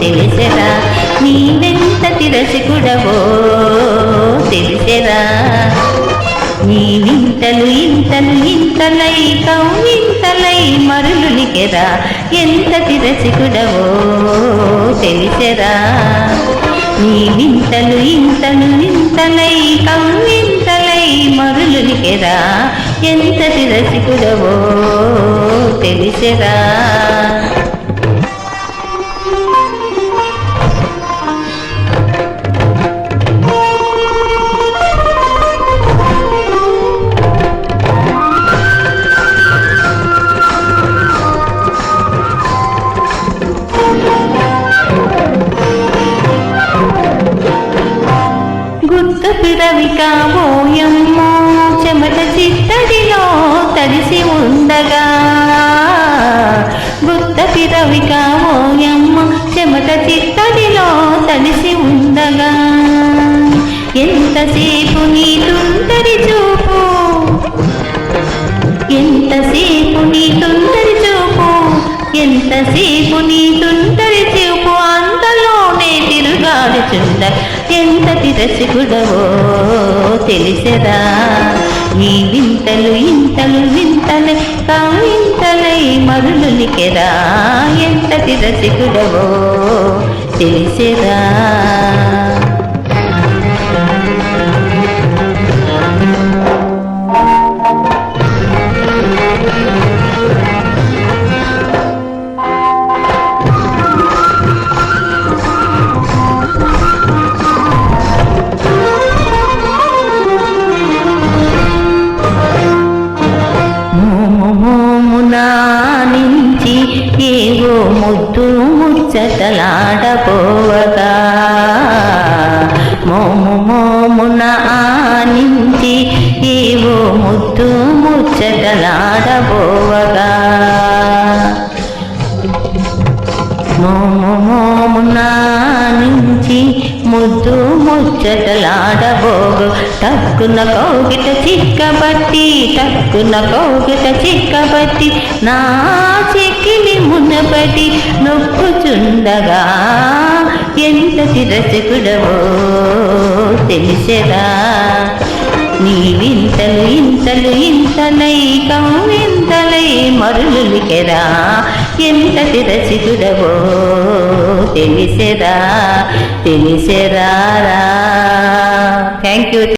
తెలిసెరా నీవెంత తిరసికుడవో తెలిసెరా? నీ వింతలు ఇంతలు ఇంతలై కౌవింతలై మరులునికెరా ఎంత తిరసికుడవో తెలిసెరా? నీ వింతలు ఇంతలు ఇంతలై కౌవింతలై మరులునికెరా ఎంత తిరసికుడవో తెలిసెరా? గుర్తు పిరవి చెమట చిత్తడిలో తడిసి ఉండగా. గుత్త పిరవి కాబోయమ్మ చెమట చిత్తడిలో తడిసి ఉండగా. ఎంతసేపు నీ తుందరి చూపు? ఎంతసేపు నీ తుందరి చూపు? ఎంతసేపు నీ తుందరి చూపు? అంతలోనే తిరుగాడుచుండ చుండ రసికుడవో తిరసిగుడవో తెలిసెదా? ఈ వింతలు ఇంతలు వింతలు కావింతలై మరులునికెరా ఎంత రసికుడవో తెలిసెదా? ముచ్చటలాడపోవగా మోము మోమున నుంచి ఏవో ముద్దు ముచ్చటలాడబోవగా. ముద్దు ముచ్చటలాడబోగు. తక్కున కౌగిట చిక్కబట్టి తక్కున కౌగిట చిక్కబట్టి నా చెక్కిలి మునబడి నొప్పుచుండగా ఎంత తిరచకుడవో తెలిసెరా నీ వింతలు ఇంతలు ఇంతలై కౌవింతలై మరులులికెరా? ఎంతటి రసికుడవో తెలిసెరా తెలిసెరా థ్యాంక్ యూ